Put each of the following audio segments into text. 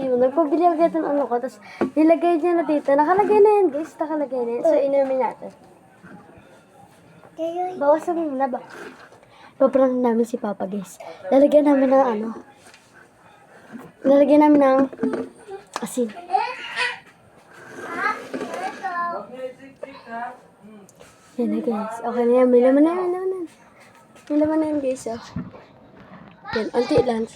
yun. Nagpabili agad ng ano ko. Tapos nilagay niya na dito. Nakalagay na yan guys. Nakalagay na yan. So inumin natin. Bawasan mo muna ba? Paprank namin si Papa guys. Lalagyan namin ng ano. Lalagyan namin ng asin. Yan na guys. Okay na yan. May laman na yan. May laman na yan. Guys. Oh. Yan. Unti lang.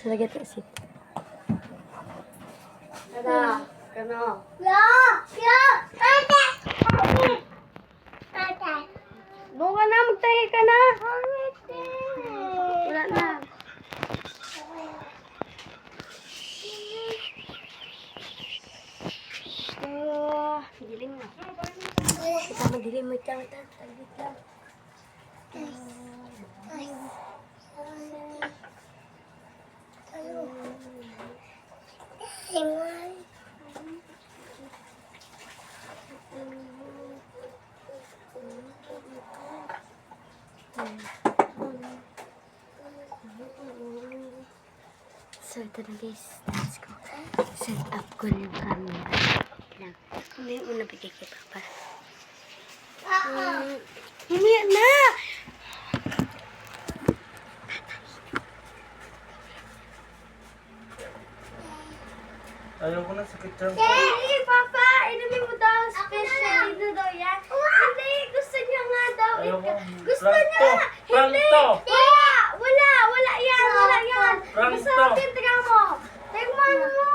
Tapos lagyan natin asin. Kada. Kano. Doon ka na. Magtagay ka na. Wala na. Dilim na. Kita madilim. Wait lang. Wait lang. Wait lang. So, ito na guys. Let's go. Set up ko na yung camera. Lang. Yung una bigay kay Papa. Hindi na! Ayaw ko na sakit dyan. Hindi, Papa! Inumin mo daw. Special dito daw yan. Hindi, gusto niya nga daw. Ayaw. Gusto Prank niya! to. Prank Hindi! to. Wala! Wala! Wala yan! Wala yan! Prank Masarap to. yan, tingnan mo! Tingnan mo!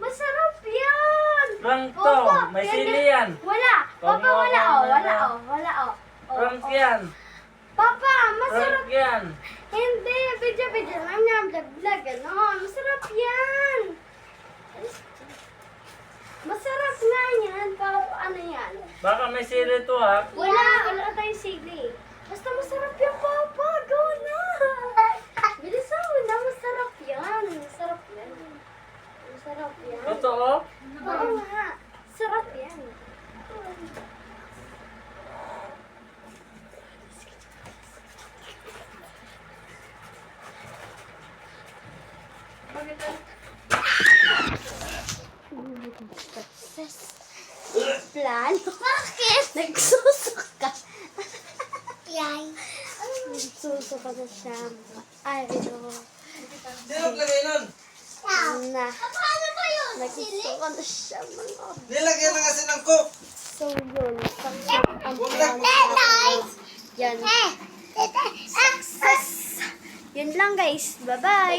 Masarap yan! Prank to. Opo, May yan sili yan. Wala! Papa, Opo, wala oh! Wala oh! Wala oh! Oh, Prank oh. yan. Papa, masarap Prank yan. Hindi, video lang niya vlog vlog ganon. Masarap yan. Yan. Para ano yan? Baka may sili to ha. Wala, wala tayong sili. Basta masarap yan, Papa. Go na. Bilisan mo na, masarap yan. Masarap yan. Masarap yan. Totoo? Oo nga. Sarap yan. Plan? Bakit? Nagsusuka. Yay. Nagsusuka na siya. Ay, no. Sino lagay nun? Na. Paano ba yun? Nagsusuka na siya. Nilagyan na kasi ng cook. So, yun. Tanggap ang plan. Yan. Success. Yun lang, guys. Bye-bye.